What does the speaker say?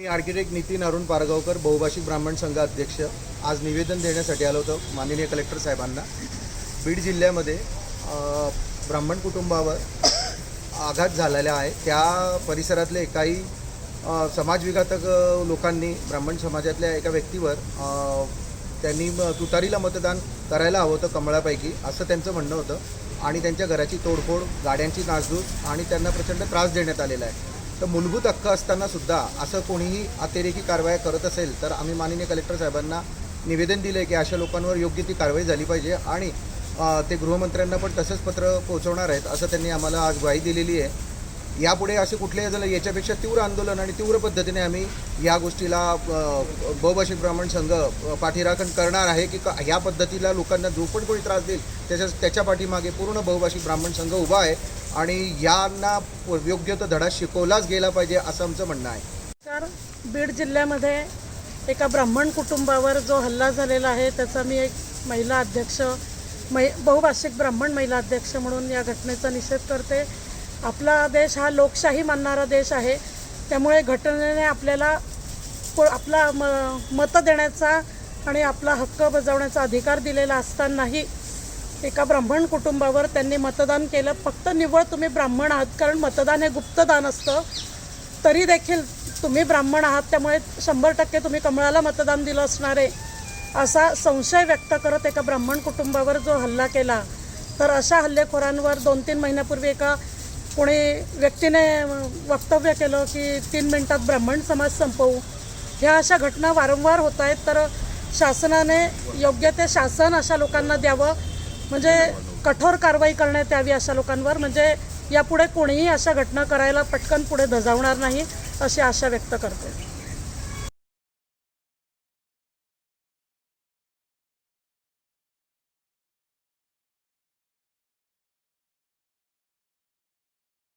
मी architect Nitin Arun Pargaonkar बहुभाषिक ब्राह्मण संघ अध्यक्ष. आज निवेदन देण्यासाठी आलो होतो माननीय कलेक्टर साहेबांना. बीड जिल्ह्यामध्ये ब्राह्मण कुटुंबावर आघात झालेला आहे. त्या परिसरातले काही समाजविघातक लोकांनी ब्राह्मण समाजातल्या एका व्यक्तीवर त्यांनी म- तुतारीला मतदान करायला हवं होतं कमळापैकी असं त्यांचं म्हणणं होतं. आणि त्यांच्या घराची तोडफोड गाड्यांची नासधूस आणि त्यांना प्रचंड त्रास देण्यात आलेला आहे. तर मूलभूत हक्क असताना सुद्धा असं कोणीही अतिरेकी कारवाया करत असेल तर आम्ही माननीय कलेक्टर साहेबांना निवेदन दिलं आहे की अशा लोकांवर योग्य ती कारवाई झाली पाहिजे आणि ते गृहमंत्र्यांना पण तसंच पत्र पोहोचवणार आहेत असं त्यांनी आम्हाला आज ग्वाही दिलेली आहे. यापुढे असे कुठलेही झालं याच्यापेक्षा तीव्र आंदोलन आणि तीव्र पद्धतीने आम्ही या गोष्टीला बहुभाषिक ब्राह्मण संघ पाठीराखण करणार आहे की का- ह्या पद्धतीला लोकांना जो पण कोणी त्रास देईल त्याच्या त्याच्या पाठीमागे पूर्ण बहुभाषिक ब्राह्मण संघ उभा आहे. आणि यांना योग्य तो धडा शिकवलाच गेला पाहिजे असं आमचं म्हणणं आहे. तर बीड जिल्ह्यामध्ये एका ब्राह्मण कुटुंबावर जो हल्ला झालेला आहे त्याचा मी एक महिला अध्यक्ष मै बहुभाषिक ब्राह्मण महिला अध्यक्ष म्हणून या घटनेचा निषेध करते. आपला देश हा लोकशाही मानणारा देश आहे. त्यामुळे घटनेने आपल्याला आपला म मतं देण्याचा आणि आपला हक्क बजावण्याचा अधिकार दिलेला असतानाही एका ब्राह्मण कुटुंबावर त्यांनी मतदान केलं. फक्त निव्वळ तुम्ही ब्राह्मण आहात कारण मतदान हे गुप्तदान असतं. तरी देखील तुम्ही ब्राह्मण आहात त्यामुळे शंभर टक्के तुम्ही कमळाला मतदान दिलं असणार आहे. असा संशय व्यक्त करत एका ब्राह्मण कुटुंबावर जो हल्ला केला. तर अशा हल्लेखोरांवर दोन तीन महिन्यापूर्वी एका कोणी व्यक्तीने वक्तव्य केलं की तीन मिनटात ब्राह्मण समाज संपवू. ह्या अशा घटना वारंवार होत आहेत तर शासनाने योग्य ते शासन अशा लोकांना द्यावं. म्हणजे कठोर कारवाई करण्यात यावी अशा लोकांवर. म्हणजे यापुढे कोणीही अशा घटना करायला पटकन पुढे धजावणार नाही अशी आशा व्यक्त करते.